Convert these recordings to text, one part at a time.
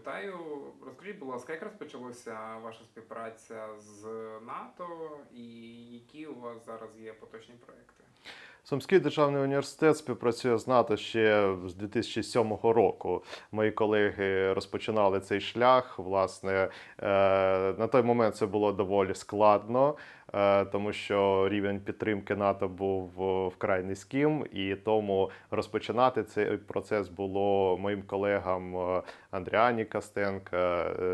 вітаю. Розкажіть, будь ласка, як розпочалася ваша співпраця з НАТО і які у вас зараз є поточні проекти? Сумський державний університет співпрацює з НАТО ще з 2007 року. Мої колеги розпочинали цей шлях. Власне, е, на той момент це було доволі складно, тому що рівень підтримки НАТО був е, вкрай низьким, і тому розпочинати цей процес було моїм колегам е, Андріані Костенка, е,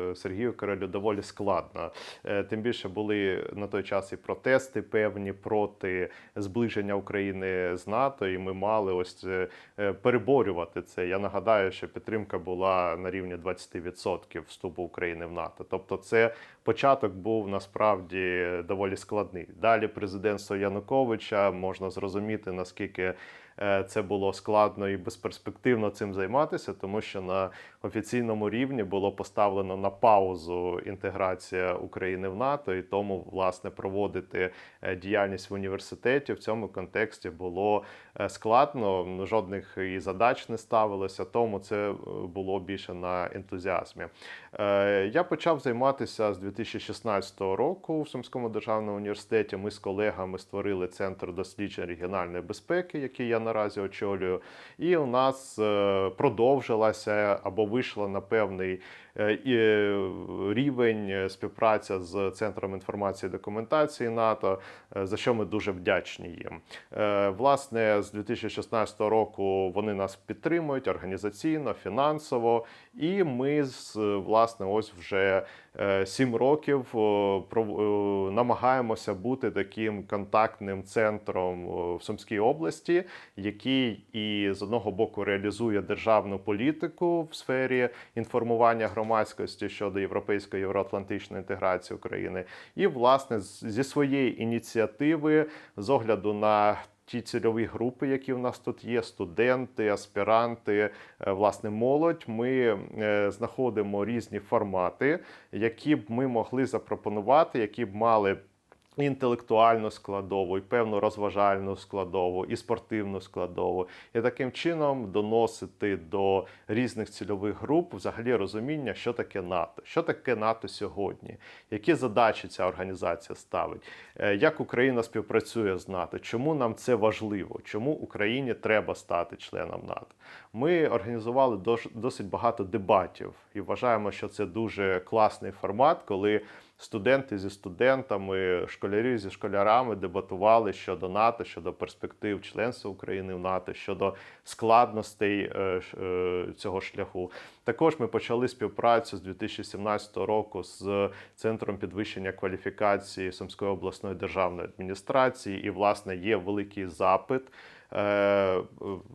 е, Сергію Королю доволі складно. Е, Тим більше були на той час і протести певні проти зближення України з НАТО, і ми мали ось е, е, переборювати це. Я нагадаю, що підтримка була на рівні 20% вступу України в НАТО. Тобто, це початок був насправді доволі складний. Далі президентство Януковича можна зрозуміти наскільки. Е, Це було складно і безперспективно цим займатися, тому що на офіційному рівні було поставлено на паузу інтеграція України в НАТО, і тому власне проводити е, діяльність в університеті в цьому контексті було е, складно. Жодних і задач не ставилося, тому це було більше на ентузіазмі. Я почав займатися з 2016 року в Сумському державному університеті. Ми з колегами створили центр досліджень регіональної безпеки, який я наразі очолюю. І у нас е, продовжилася або вийшла на певний рівень е, співпраця з центром інформації і документації НАТО, е, за що ми дуже вдячні їм. Е, Власне, з 2016 року вони нас підтримують організаційно, фінансово, і ми з власне ось вже е, сім років е, намагаємося бути таким контактним центром в Сумській області, який і з одного боку реалізує державну політику в сфері інформування громадськості щодо європейської євроатлантичної інтеграції України, і власне зі своєї ініціативи з огляду на Ті цільові групи, які в нас тут є, студенти, аспіранти, е, власне, молодь. Ми е, знаходимо різні формати, які б ми могли запропонувати, які б мали і інтелектуальну складову, і певну розважальну складову, і спортивну складову, і таким чином доносити до різних цільових груп взагалі розуміння, що таке НАТО, що таке НАТО сьогодні, які задачі ця організація ставить, е, як Україна співпрацює з НАТО, чому нам це важливо, чому Україні треба стати членом НАТО. Ми організували досить багато дебатів і вважаємо, що це дуже класний формат, коли студенти зі студентами, школярі зі школярами дебатували щодо НАТО, щодо перспектив членства України в НАТО, щодо складностей е, е, цього шляху. Також ми почали співпрацю з 2017 року з центром підвищення кваліфікації Сумської обласної державної адміністрації, і власне є великий запит. Е,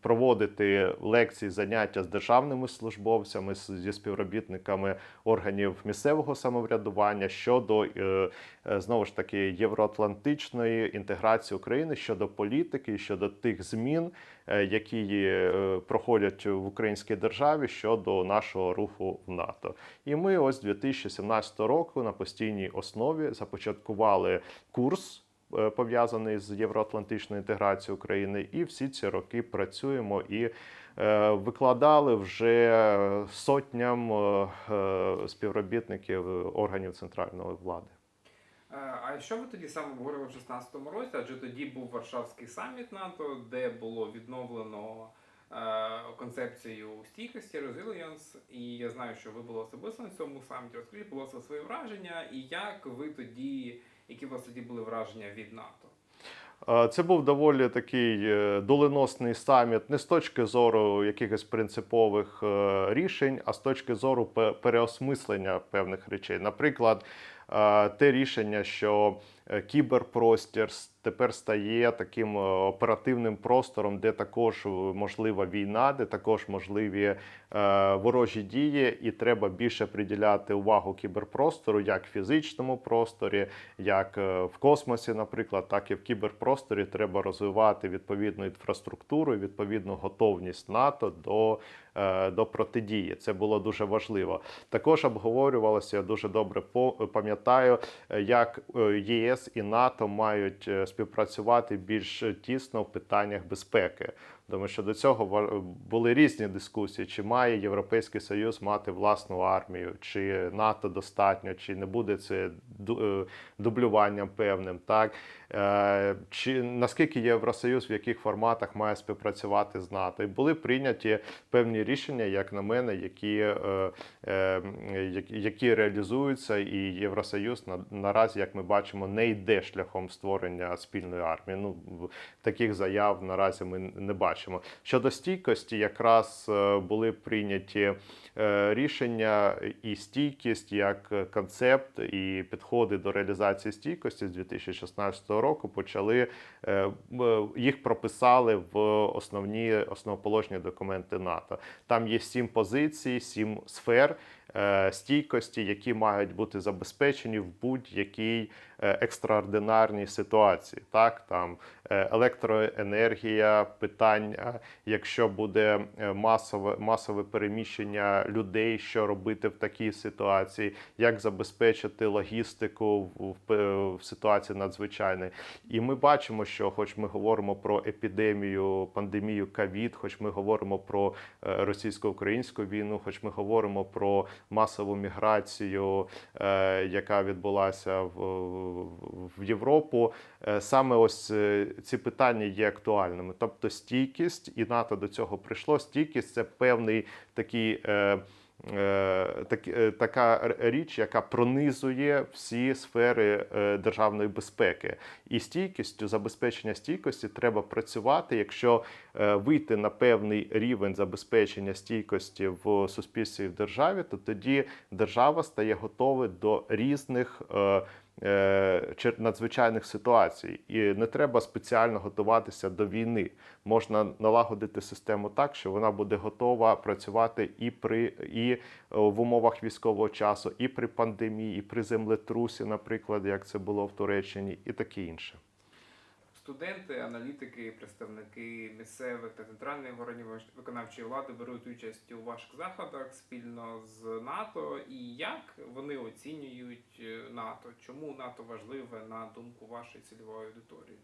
Проводити лекції, заняття з державними службовцями, зі співробітниками органів місцевого самоврядування щодо е, е, знову ж таки євроатлантичної інтеграції України щодо політики, щодо тих змін, які проходять в українській державі щодо нашого руху в НАТО. І ми ось 2017 року на постійній основі започаткували курс. Е, Пов'язаний з євроатлантичною інтеграцією України, і всі ці роки працюємо і е, викладали вже сотням е, співробітників органів центральної влади. А що ви тоді саме обговорили в 16-му році? Адже тоді був Варшавський саміт НАТО, де було відновлено концепцію стійкості, резилієнс. І я знаю, що ви були особисто на цьому саміті. Розкажіть, будь ласка, свої враження, і як ви тоді, які у вас тоді були враження від НАТО? Це був доволі такий е, доленосний саміт не з точки зору якихось принципових е, рішень, а з точки зору переосмислення певних речей. Наприклад, те рішення, що е, кіберпростір тепер стає таким е, оперативним простором, де також е, можлива війна, де також можливі е, ворожі дії, і треба більше приділяти увагу кіберпростору, як в фізичному просторі, як е, в космосі, наприклад, так і в кіберпросторі треба розвивати відповідну інфраструктуру, відповідну готовність НАТО до, до протидії. Це було дуже важливо. Також обговорювалося, я дуже добре пам'ятаю, як ЄС і НАТО мають співпрацювати більш тісно в питаннях безпеки. Тому що до цього були різні дискусії, чи має Європейський Союз мати власну армію, чи НАТО достатньо, чи не буде це е, дублюванням певним, так Е, чи наскільки Євросоюз в яких форматах має співпрацювати з НАТО, і були прийняті певні рішення, як на мене, які, е, які- реалізуються, і Євросоюз на, наразі, як ми бачимо, не йде шляхом створення спільної армії. Ну таких заяв наразі ми не бачимо. Щодо стійкості, якраз е, були прийняті е, рішення і стійкість як концепт, і підходи до реалізації стійкості з 2016 року почали е, їх прописали в основні основоположні документи НАТО. Там є сім позицій, сім сфер. Е, Стійкості, які мають бути забезпечені в будь-якій е, екстраординарній ситуації, так там е, електроенергія, питання, якщо буде масове масове переміщення людей, що робити в такій ситуації, як забезпечити логістику в, в, ситуації надзвичайної. І ми бачимо, що, хоч ми говоримо про епідемію, пандемію ковід, хоч ми говоримо про російсько-українську війну, хоч ми говоримо про масову міграцію, е, яка відбулася в, в- Європу. Е, Саме ось е, ці питання є актуальними. Тобто стійкість, і НАТО до цього прийшло. Стійкість це певний такий. Е, так, е, така річ, яка пронизує всі сфери е, державної безпеки. І стійкістю, забезпечення стійкості треба працювати, якщо вийти на певний рівень забезпечення стійкості в суспільстві і в державі, то тоді держава стає готова до різних. Е, надзвичайних ситуацій, і не треба спеціально готуватися до війни. Можна налагодити систему так, що вона буде готова працювати і при і е, в умовах військового часу, і при пандемії, і при землетрусі, наприклад, як це було в Туреччині, і таке інше. Студенти, аналітики, представники місцевих та центральних органів виконавчої влади беруть участь у ваших заходах спільно з НАТО. І як вони оцінюють е, НАТО? Чому НАТО важливе на думку вашої цільової аудиторії?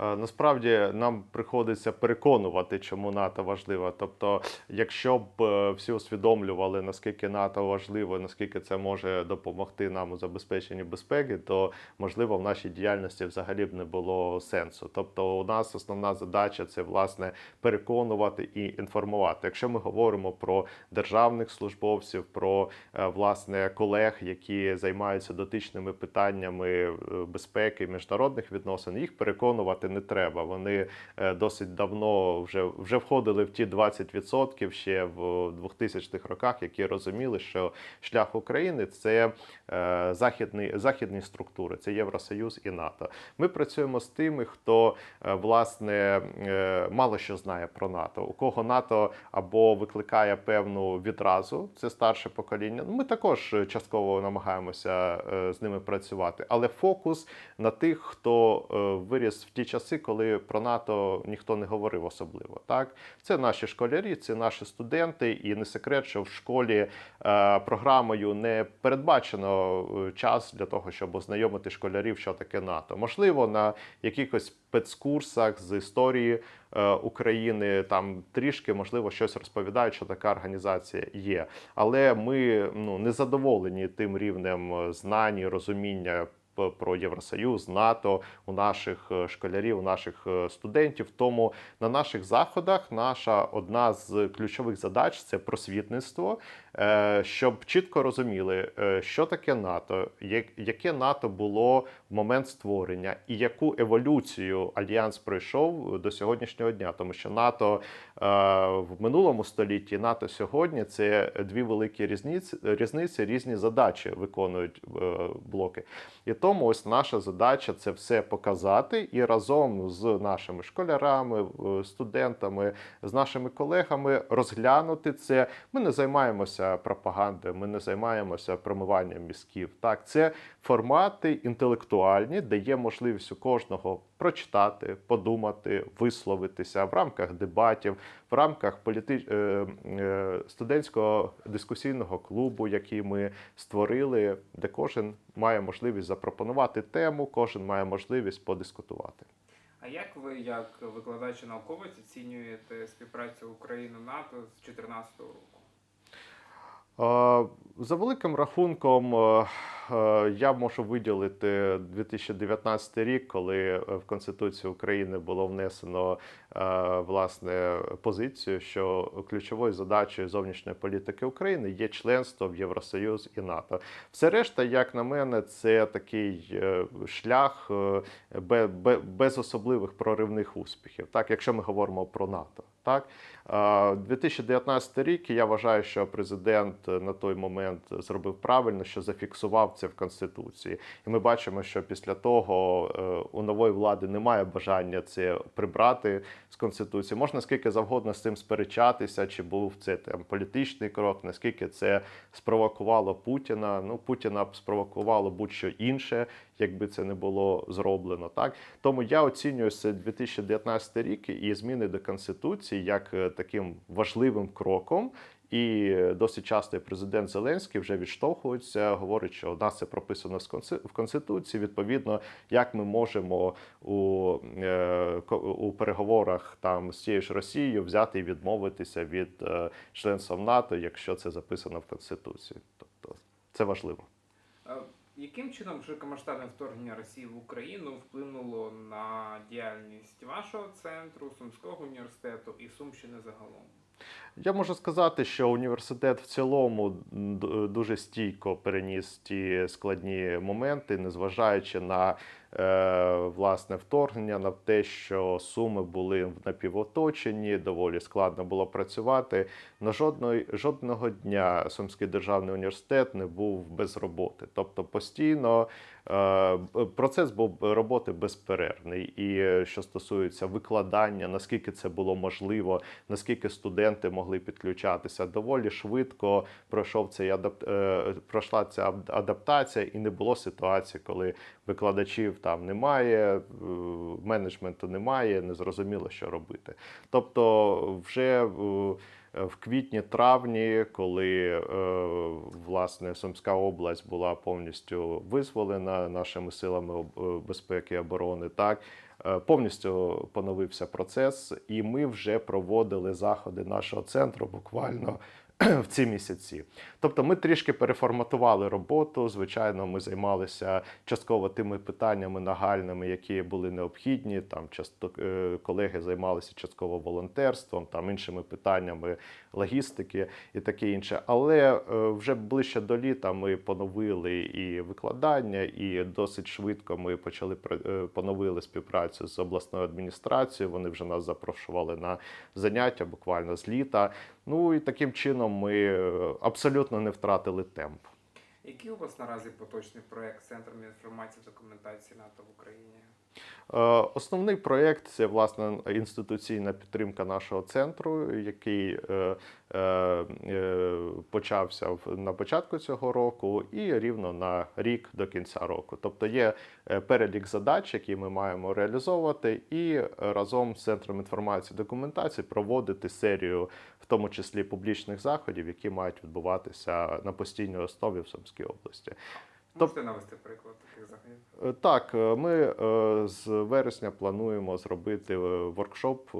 Е, Насправді нам приходиться переконувати, чому НАТО важливо. Тобто, якщо б е, всі усвідомлювали, наскільки НАТО важливо, наскільки це може допомогти нам у забезпеченні безпеки, то можливо в нашій діяльності взагалі б не було сенсу. Тобто, у нас основна задача це власне переконувати і інформувати. Якщо ми говоримо про державних службовців, про е, власне колег, які займаються дотичними питаннями безпеки, міжнародних відносин, їх переконувати не треба. Вони е, досить давно вже, вже входили в ті 20% ще в 2000-х роках, які розуміли, що шлях України це е, західні, західні структури, це Євросоюз і НАТО. Ми працюємо з тими, хто е, власне мало що знає про НАТО, у кого НАТО або викликає певну відразу, це старше покоління. Ми також частково намагаємося з ними працювати, але фокус на тих, хто виріс в ті часи, коли про НАТО ніхто не говорив особливо. Так, це наші школярі, це наші студенти, і не секрет, що в школі е, програмою не передбачено е, час для того, щоб ознайомити школярів, що таке НАТО. Можливо, на якихось спецкурсах з історії е, України там трішки можливо щось розповідають, що така організація є. Але ми ну не задоволені тим рівнем е, знань і розуміння. Про Євросоюз, НАТО у наших е, школярів, у наших е, студентів. Тому на наших заходах наша одна з ключових задач це просвітництво, е, щоб чітко розуміли, що таке НАТО, яке НАТО було в момент створення, і яку еволюцію альянс пройшов до сьогоднішнього дня. Тому що НАТО в минулому столітті, НАТО сьогодні це дві великі різниці, різниці різні задачі виконують блоки. І тому ось наша задача це все показати і разом з нашими школярами, е, студентами, з нашими колегами розглянути це. Ми не займаємося пропагандою, ми не займаємося промиванням мізків. Так, це формати інтелектуальні, де є можливість у кожного прочитати, подумати, висловитися в рамках дебатів, в рамках політи... е, е, студентського дискусійного клубу, який ми створили, де кожен має можливість запропонувати тему, кожен має можливість подискутувати. А як ви, як викладач і науковець, оцінюєте співпрацю України НАТО з 2014 року? Е, За великим рахунком, е, е, я можу виділити 2019 рік, коли в Конституцію України було внесено власне позицію, що ключовою задачею зовнішньої політики України є членство в Євросоюз і НАТО. Все решта, як на мене, це такий е, шлях е, бе- бе- без особливих проривних успіхів. Так, якщо ми говоримо про НАТО, так. Е, 2019 рік я вважаю, що президент на той момент зробив правильно, що зафіксував це в конституції, і ми бачимо, що після того е, у нової влади немає бажання це прибрати з конституції. Можна скільки завгодно з цим сперечатися, чи був це там політичний крок, наскільки це спровокувало Путіна. Ну Путіна б спровокувало будь-що інше, якби це не було зроблено. Так тому я оцінюю це 2019 рік і зміни до конституції як е, таким важливим кроком. І досить часто президент Зеленський вже відштовхується, говорить, що у нас це прописано в конституції. Відповідно, як ми можемо у, е, у переговорах там з цією ж Росією взяти і відмовитися від е, членства в НАТО, якщо це записано в конституції. Тобто це важливо. Яким чином широкомасштабне вторгнення Росії в Україну вплинуло на діяльність вашого центру, Сумського університету і Сумщини загалом? Я можу сказати, що університет в цілому дуже стійко переніс ті складні моменти, незважаючи на власне вторгнення, на те, що суми були в напівоточенні, доволі складно було працювати. На жодної жодного дня Сумський державний університет не був без роботи, тобто постійно. е, Процес був роботи безперервний, і е, що стосується викладання, наскільки це було можливо, наскільки студенти могли підключатися, доволі швидко пройшов цей адап... е, пройшла ця адаптація, і не було ситуації, коли викладачів там немає, е, менеджменту немає, не зрозуміло, що робити. Тобто, вже е, в квітні-травні, коли е, власне Сумська область була повністю визволена нашими силами е, безпеки і оборони, так е, повністю поновився процес, і ми вже проводили заходи нашого центру буквально. В ці місяці, тобто ми трішки переформатували роботу. Звичайно, ми займалися частково тими питаннями нагальними, які були необхідні. Там часто е, колеги займалися частково волонтерством, там іншими питаннями логістики і таке інше. Але е, вже ближче до літа ми поновили і викладання, і досить швидко ми почали е, поновили співпрацю з обласною адміністрацією. Вони вже нас запрошували на заняття буквально з літа. Ну і таким чином ми е, абсолютно не втратили темп. Який у вас наразі поточний проект Центром інформації та документації НАТО в Україні? Е, Основний проєкт це власне інституційна підтримка нашого центру, який е, е, почався на початку цього року, і рівно на рік до кінця року. Тобто є перелік задач, які ми маємо реалізовувати, і разом з центром інформації і документації проводити серію, в тому числі публічних заходів, які мають відбуватися на постійній основі в Сумській області. Можете навести приклад таких заходів? Е, Так, е, ми е, з вересня плануємо зробити воркшоп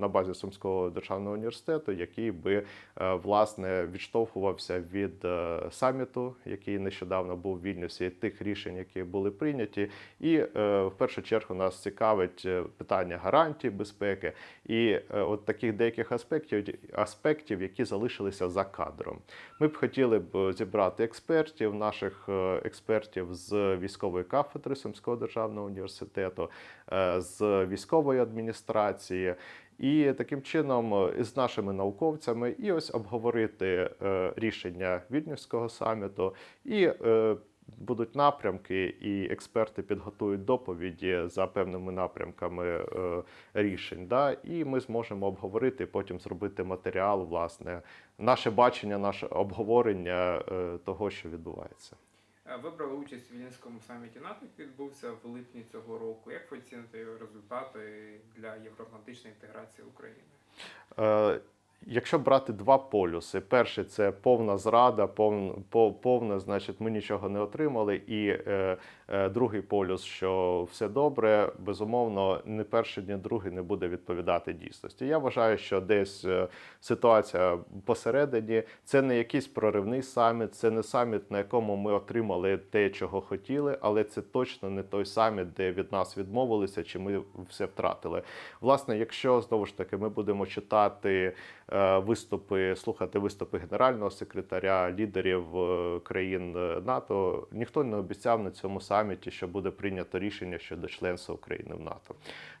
на базі Сумського державного університету, який би власне відштовхувався від саміту, який нещодавно був в Вільнюсі, тих рішень, які були прийняті. І в першу чергу нас цікавить питання гарантій безпеки і от таких деяких аспектів, аспектів, які залишилися за кадром. Ми б хотіли б зібрати експертів, наших експертів з військової кафедри Сумського державного університету, е, з військової адміністрації. І таким чином е, з нашими науковцями і ось обговорити е, рішення Вільнюського саміту і будуть напрямки, і експерти підготують доповіді за певними напрямками рішень. Да? І ми зможемо обговорити, потім зробити матеріал, власне, наше бачення, наше обговорення того, що відбувається. Е, Ви брали участь у Вільнюському саміті НАТО, який відбувся в липні цього року. Як ви оціните результати для євроатлантичної інтеграції України? Якщо брати два полюси, перший це повна зрада, повне, значить, ми нічого не отримали. І е, е, другий полюс, що все добре, безумовно, не перший, ні другий не буде відповідати дійсності. Я вважаю, що десь е, ситуація посередині. Це не якийсь проривний саміт, це не саміт, на якому ми отримали те, чого хотіли, але це точно не той саміт, де від нас відмовилися, чи ми все втратили. Власне, якщо знову ж таки ми будемо читати е, виступи, слухати виступи генерального секретаря, лідерів е, країн е, НАТО, ніхто не обіцяв на цьому саміті, що буде прийнято рішення щодо членства України в НАТО.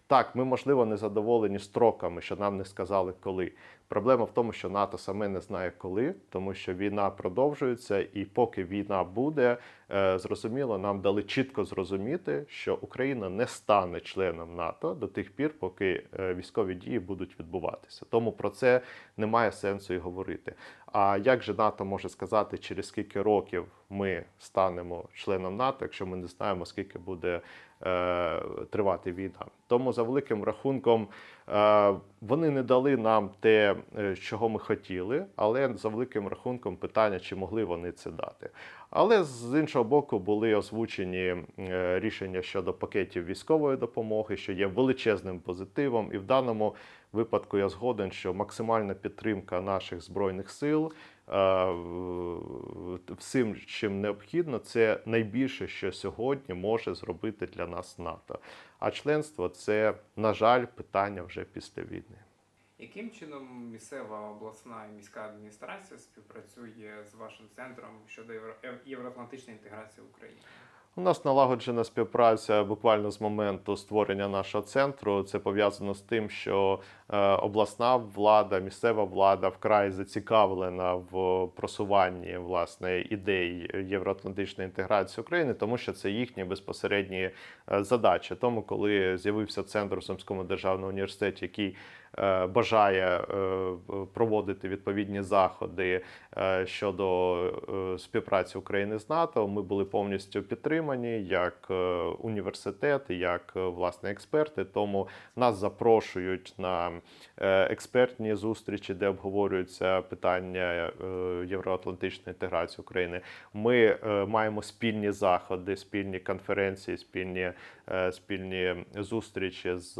Так, ми можливо не задоволені строками, що нам не сказали коли. Проблема в тому, що НАТО саме не знає коли, тому що війна продовжується, і поки війна буде, е, зрозуміло, нам дали чітко зрозуміти, що Україна не стане членом НАТО до тих пір, поки е, військові дії будуть відбуватися. Тому про це немає сенсу і говорити. А як же НАТО може сказати, через скільки років ми станемо членом НАТО, якщо ми не знаємо, скільки буде е, тривати війна? Тому за великим рахунком вони не дали нам те, е, чого ми хотіли, але за великим рахунком питання, чи могли вони це дати. Але з іншого боку були озвучені е, рішення щодо пакетів військової допомоги, що є величезним позитивом, і в даному випадку я згоден, що максимальна підтримка наших збройних сил. Е, Всім, чим необхідно, це найбільше, що сьогодні може зробити для нас НАТО. А членство це, на жаль, питання вже після війни. Яким чином місцева обласна і міська адміністрація співпрацює з вашим центром щодо євро- євроатлантичної інтеграції України? У нас налагоджена співпраця буквально з моменту створення нашого центру. Це пов'язано з тим, що обласна влада, місцева влада вкрай зацікавлена в просуванні власне ідей євроатлантичної інтеграції України, тому що це їхні безпосередні е, задачі. Тому, коли з'явився центр у Сумському державному університеті, який е, бажає е, проводити відповідні заходи е, щодо е, співпраці України з НАТО, ми були повністю підтримані як е, університет, як е, власне експерти. Тому нас запрошують на е, експертні зустрічі, де обговорюються питання е, євроатлантичної інтеграції України. Ми е, маємо спільні заходи, спільні конференції, спільні, спільні зустрічі з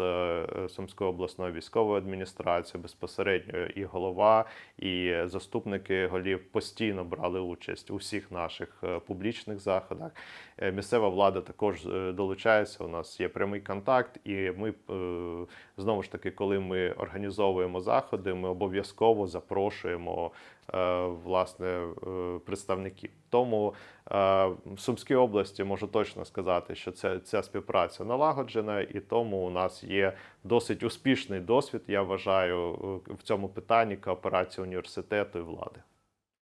Сумською обласною військовою адміністрацією безпосередньо і голова, і заступники голів постійно брали участь у всіх наших публічних заходах. Місцева влада також долучається. У нас є прямий контакт, і ми знову ж таки, коли ми організовуємо заходи, ми обов'язково запрошуємо е, власне е, представників. Тому е, в Сумській області можу точно сказати, що ця, ця співпраця налагоджена, і тому у нас є досить успішний досвід. Я вважаю в цьому питанні кооперації університету і влади.